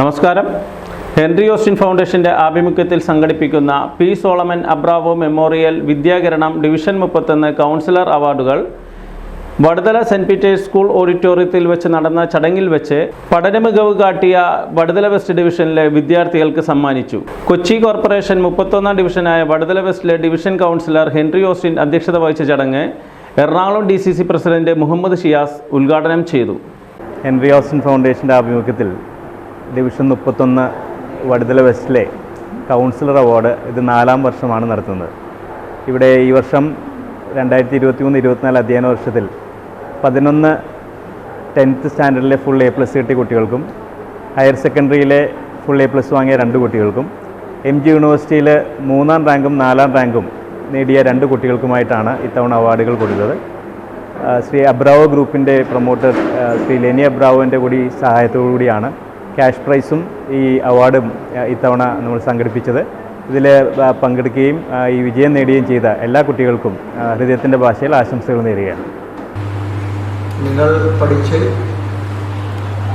നമസ്കാരം. Henry Austin ഫൗണ്ടേഷന്റെ ആഭിമുഖ്യത്തിൽ സംഘടിപ്പിക്കുന്ന പി സോളമൻ അബ്രാവോ മെമ്മോറിയൽ വിദ്യാകരണം ഡിവിഷൻ മുപ്പത്തൊന്ന് കൗൺസിലർ അവാർഡുകൾ വടുതല സെന്റ് പീറ്റേഴ്സ് സ്കൂൾ ഓഡിറ്റോറിയത്തിൽ വെച്ച് നടന്ന ചടങ്ങിൽ വെച്ച് പഠനമികവ് കാട്ടിയ വടുതല വെസ്റ്റ് ഡിവിഷനിലെ വിദ്യാർത്ഥികൾക്ക് സമ്മാനിച്ചു. കൊച്ചി കോർപ്പറേഷൻ മുപ്പത്തൊന്നാം ഡിവിഷനായ വടുതല വെസ്റ്റിലെ ഡിവിഷൻ കൗൺസിലർ ഹെൻറി ഓസ്റ്റിൻ അധ്യക്ഷത വഹിച്ച ചടങ്ങ് Ernakulam D C C president Muhammad Shiyas ഉദ്ഘാടനം ചെയ്തു. ഹെൻറി ഓസ്റ്റിൻ ഫൗണ്ടേഷന്റെ ആഭിമുഖ്യത്തിൽ ഡിവിഷൻ മുപ്പത്തൊന്ന് വടുതല വെസ്റ്റിലെ കൗൺസിലർ അവാർഡ് ഇത് നാലാം വർഷമാണ് നടത്തുന്നത്. ഇവിടെ ഈ വർഷം രണ്ടായിരത്തി ഇരുപത്തി മൂന്ന് ഇരുപത്തിനാല് അധ്യയന വർഷത്തിൽ പതിനൊന്ന് ടെൻത്ത് സ്റ്റാൻഡേർഡിലെ ഫുൾ എ പ്ലസ് കിട്ടിയ കുട്ടികൾക്കും ഹയർ സെക്കൻഡറിയിലെ ഫുൾ എ പ്ലസ് വാങ്ങിയ രണ്ട് കുട്ടികൾക്കും എം ജി യൂണിവേഴ്സിറ്റിയിൽ മൂന്നാം റാങ്കും നാലാം റാങ്കും നേടിയ രണ്ട് കുട്ടികൾക്കുമായിട്ടാണ് ഇത്തവണ അവാർഡുകൾ കൊടുത്തത്. ശ്രീ അബ്രാവോ ഗ്രൂപ്പിന്റെ പ്രൊമോട്ടർ ശ്രീ ലെനി അബ്രാവോന്റെ കൂടി സഹായത്തോടു കൂടിയാണ് ക്യാഷ് പ്രൈസും ഈ അവാർഡും ഇത്തവണ നമ്മൾ സംഘടിപ്പിച്ചത്. ഇതിൽ പങ്കെടുക്കുകയും ഈ വിജയം നേടുകയും ചെയ്ത എല്ലാ കുട്ടികൾക്കും ഹൃദയത്തിന്റെ ഭാഷയിൽ ആശംസകൾ നേരുകയാണ്. നിങ്ങൾ പഠിച്ച്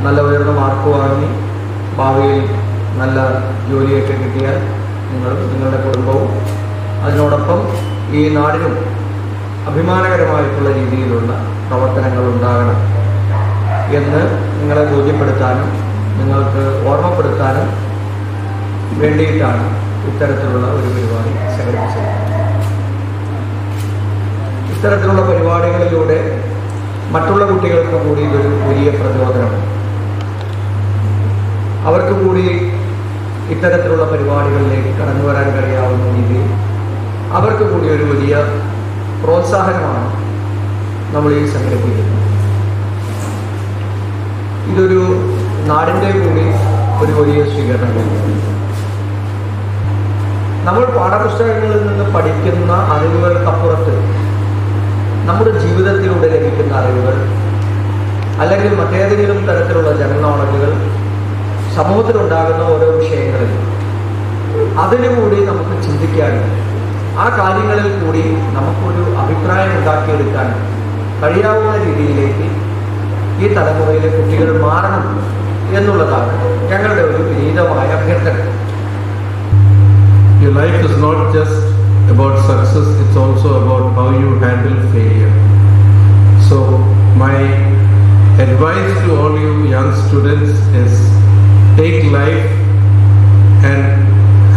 നല്ല ഉയർന്ന മാർക്ക് വാങ്ങി ഭാവിയിൽ നല്ല ജോലിയൊക്കെ കിട്ടിയാൽ നിങ്ങൾ നിങ്ങളുടെ കുടുംബവും അതിനോടൊപ്പം ഈ നാടിനും അഭിമാനകരമായിട്ടുള്ള രീതിയിലുള്ള പ്രവർത്തനങ്ങൾ ഉണ്ടാകണം എന്ന് നിങ്ങളെ ബോധ്യപ്പെടുത്താനും നിങ്ങൾക്ക് ഓർമ്മപ്പെടുത്താനും വേണ്ടിയിട്ടാണ് ഇത്തരത്തിലുള്ള ഒരു പരിപാടി സംഘടിപ്പിച്ചത്. ഇത്തരത്തിലുള്ള പരിപാടികളിലൂടെ മറ്റുള്ള കുട്ടികൾക്ക് കൂടി ഇതൊരു വലിയ പ്രചോദനമാണ് അവർക്ക് കൂടി ഇത്തരത്തിലുള്ള പരിപാടികളിലേക്ക് കടന്നു വരാൻ കഴിയാവുന്ന രീതിയിൽ അവർക്ക് കൂടി ഒരു വലിയ പ്രോത്സാഹനമാണ് നമ്മൾ ഈ സംഘടിപ്പിക്കുന്നത്. ഇതൊരു നാടിന്റെ കൂടി ഒരു വലിയ സ്വീകരണം നമ്മൾ പാഠപുസ്തകങ്ങളിൽ നിന്ന് പഠിക്കുന്ന അറിവുകൾക്കപ്പുറത്ത് നമ്മുടെ ജീവിതത്തിലൂടെ ലഭിക്കുന്ന അറിവുകൾ അല്ലെങ്കിൽ മറ്റേതെങ്കിലും തരത്തിലുള്ള ജനറൽ സമൂഹത്തിലുണ്ടാകുന്ന ഓരോ വിഷയങ്ങളിൽ അതിനുകൂടി നമുക്ക് ചിന്തിക്കാനും ആ കാര്യങ്ങളിൽ കൂടി നമുക്കൊരു അഭിപ്രായം ഉണ്ടാക്കിയെടുക്കാൻ കഴിയാവുന്ന രീതിയിലേക്ക് ഈ തലമുറയിലെ കുട്ടികൾ മാറണം. എന്നുള്ളതാണ് ഞങ്ങളുടെ ഒരു വിനീതമായ അഭ്യർത്ഥന Your life is not just about success, it's also about how you handle failure. So, my advice to all you young students is take life and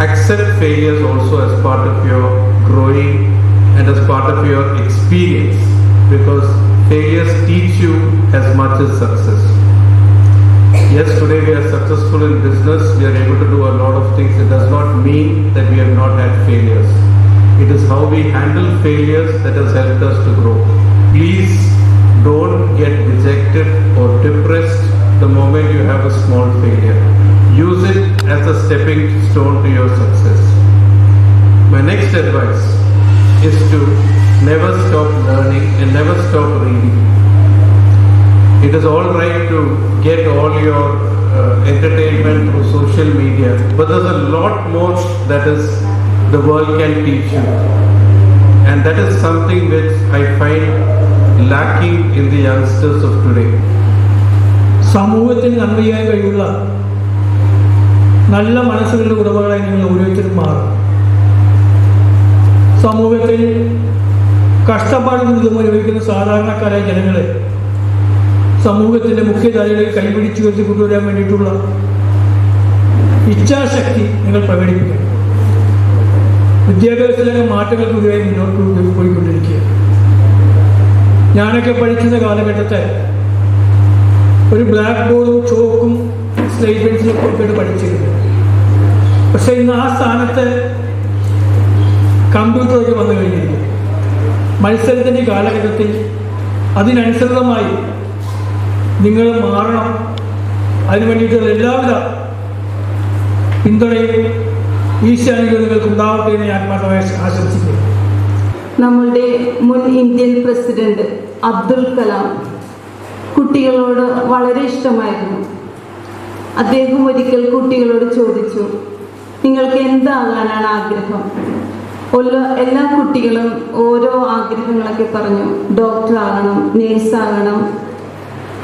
accept failures also as part of your growing and as part of your experience because failures teach you as much as success. Yes, today we are successful in business, we are able to do a lot of things. It does not mean that we have not had failures. It is how we handle failures that has helped us to grow. Please don't get dejected or depressed the moment you have a small failure. Use it as a stepping stone to your success. My next advice is to never stop learning and never stop reading. It is all right to get all your uh, entertainment through social media, but there's a lot more that is the world can teach you, and that is something which I find lacking in the youngsters of today. സമൂഹത്തിന് നന്മ ചെയ്യാൻ കഴിയുള്ള നല്ല മനസ്സുകളുടെ ഉടമകളായി നിങ്ങൾ ഓരോരുത്തരും മാറും സമൂഹത്തിൽ കഷ്ടപ്പാടും ദുരിതം അനുഭവിക്കുന്ന സാധാരണക്കാരായ ജനങ്ങളെ സമൂഹത്തിന്റെ മുഖ്യധാരകളിൽ കൈപിടിച്ചു ഉയർത്തി കൊണ്ടുവരാൻ വേണ്ടിയിട്ടുള്ള ഇച്ഛാശക്തി നിങ്ങൾ പ്രകടിപ്പിക്കണം വിദ്യാഭ്യാസത്തിലെ മാറ്റങ്ങൾ പുതിയതായി മുന്നോട്ട് പോയിക്കൊണ്ടിരിക്കുക. ഞാനൊക്കെ പഠിക്കുന്ന കാലഘട്ടത്തെ ഒരു ബ്ലാക്ക് ബോർഡും ചോക്കും സ്ലേറ്റ് പെൻസിലും ഒക്കെ പഠിച്ചിരുന്നു. പക്ഷെ ഇന്ന് ആ സ്ഥാനത്ത് കമ്പ്യൂട്ടറൊക്കെ വന്നു കഴിഞ്ഞിരുന്നു മത്സരത്തിന്റെ കാലഘട്ടത്തിൽ അതിനനുസൃതമായി നിങ്ങൾ മാറണം. അതിനു വേണ്ടിയിട്ടുള്ള എല്ലാവിധ പിന്തുണയും ഈശാനുകളും നിങ്ങൾക്ക് ഉണ്ടാവട്ടെ ആശംസിക്കുന്നു. നമ്മളുടെ മുൻ ഇന്ത്യൻ പ്രസിഡന്റ് അബ്ദുൽ കലാം കുട്ടികളോട് വളരെ ഇഷ്ടമായിരുന്നു. അദ്ദേഹം ഒരിക്കൽ കുട്ടികളോട് ചോദിച്ചു നിങ്ങൾക്ക് എന്താകാനാണ് ആഗ്രഹം? എല്ലാ കുട്ടികളും ഓരോ ആഗ്രഹങ്ങളൊക്കെ പറഞ്ഞു. ഡോക്ടർ ആകണം നേഴ്സാകണം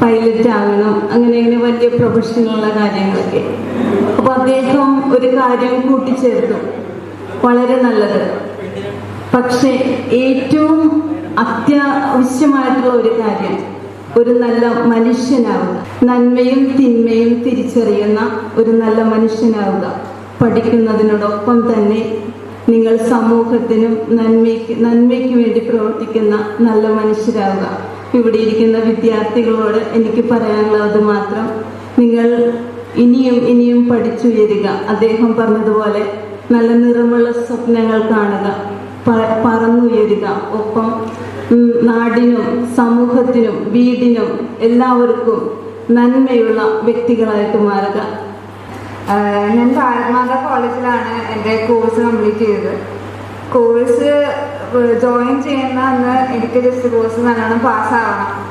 പൈലറ്റ് ആകണം അങ്ങനെ അങ്ങനെ വലിയ പ്രൊഫഷനുള്ള കാര്യങ്ങളൊക്കെ. അപ്പൊ അദ്ദേഹം ഒരു കാര്യം കൂട്ടിച്ചേർത്തു. വളരെ നല്ലത്. പക്ഷെ ഏറ്റവും അത്യാവശ്യമായിട്ടുള്ള ഒരു കാര്യം ഒരു നല്ല മനുഷ്യനാവുക. നന്മയും തിന്മയും തിരിച്ചറിയുന്ന ഒരു നല്ല മനുഷ്യനാവുക. പഠിക്കുന്നതിനോടൊപ്പം തന്നെ നിങ്ങൾ സമൂഹത്തിനും നന്മയ്ക്ക് നന്മയ്ക്ക് വേണ്ടി പ്രവർത്തിക്കുന്ന നല്ല മനുഷ്യരാവുക. ഇവിടെ ഇരിക്കുന്ന വിദ്യാർത്ഥികളോട് എനിക്ക് പറയാനുള്ളത് മാത്രം നിങ്ങൾ ഇനിയും ഇനിയും പഠിച്ചുയരുക. അദ്ദേഹം പറഞ്ഞതുപോലെ നല്ല നിറമുള്ള സ്വപ്നങ്ങൾ കാണുക പറന്നുയരുക. ഒപ്പം നാടിനും സമൂഹത്തിനും വീടിനും എല്ലാവർക്കും നന്മയുള്ള വ്യക്തികളായിട്ട് മാറുക. ഞാൻ ഭാരത്മാത കോളേജിലാണ് എന്റെ കോഴ്സ് കംപ്ലീറ്റ് ചെയ്തത്. കോഴ്സ് ജോയിൻ ചെയ്യുന്ന അന്ന് എനിക്ക് ജസ്റ്റ് കോഴ്സ് നല്ലോണം പാസ്സാവണം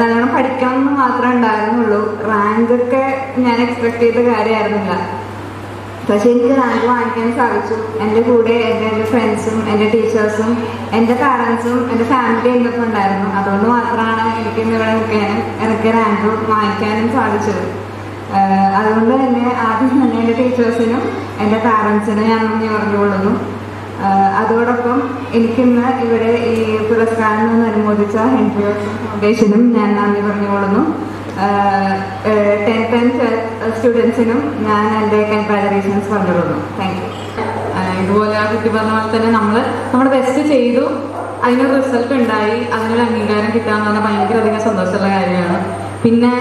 നല്ലോണം പഠിക്കണം മാത്രമേ ഉണ്ടായിരുന്നുള്ളൂ. റാങ്കൊക്കെ ഞാൻ എക്സ്പെക്ട് ചെയ്ത കാര്യമായിരുന്നില്ല. പക്ഷെ എനിക്ക് റാങ്ക് വാങ്ങിക്കാൻ സാധിച്ചു. എന്റെ കൂടെ എന്റെ എന്റെ ഫ്രണ്ട്സും എന്റെ ടീച്ചേഴ്സും എന്റെ പാരൻസും എന്റെ ഫാമിലി എന്നൊക്കെ ഉണ്ടായിരുന്നു. അതുകൊണ്ട് മാത്രമാണ് എനിക്ക് ഇവിടെ നിൽക്കാനും എനിക്ക് റാങ്ക് വാങ്ങിക്കാനും സാധിച്ചത്. അതുകൊണ്ട് തന്നെ ആദ്യം തന്നെ എന്റെ ടീച്ചേഴ്സിനും എന്റെ പാരൻസിനും ഞാൻ നന്ദി പറഞ്ഞുകൊള്ളുന്നു. ആഹ് അതോടൊപ്പം എനിക്കിന്ന് ഇവിടെ ഈ പുരസ്കാരം നിന്ന് അനുമോദിച്ച ഹെൻറി ഫൗണ്ടേഷനും ഞാൻ നന്ദി പറഞ്ഞുകൊള്ളുന്നു. ടെൻത്ത് ആൻഡ് സ്റ്റുഡൻസിനും ഞാൻ എന്റെ കൺഗ്രാജുലേഷൻസ് പറഞ്ഞുകൊള്ളുന്നു. താങ്ക് യു ഇതുപോലെ ആ കുട്ടി പറഞ്ഞ പോലെ തന്നെ നമ്മൾ നമ്മുടെ ബെസ്റ്റ് ചെയ്തു. അതിനൊരു റിസൾട്ട് ഉണ്ടായി. അതിനൊരു അംഗീകാരം കിട്ടാന്ന് പറഞ്ഞാൽ ഭയങ്കര അധികം സന്തോഷമുള്ള കാര്യമാണ്. പിന്നെ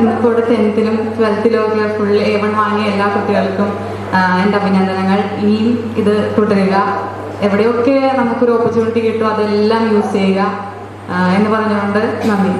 ഇവിടെ ടെൻത്തിലും ട്വൽത്തിലും ഒക്കെ ഫുൾ എ വൺ വാങ്ങിയ എല്ലാ കുട്ടികൾക്കും എന്റെ അഭിനന്ദനങ്ങൾ. ഇനിയും ഇത് തുടരുക. എവിടെയൊക്കെ നമുക്കൊരു ഓപ്പർച്യൂണിറ്റി കിട്ടും അതെല്ലാം യൂസ് ചെയ്യുക. എന്ന് പറഞ്ഞുകൊണ്ട് നന്ദി.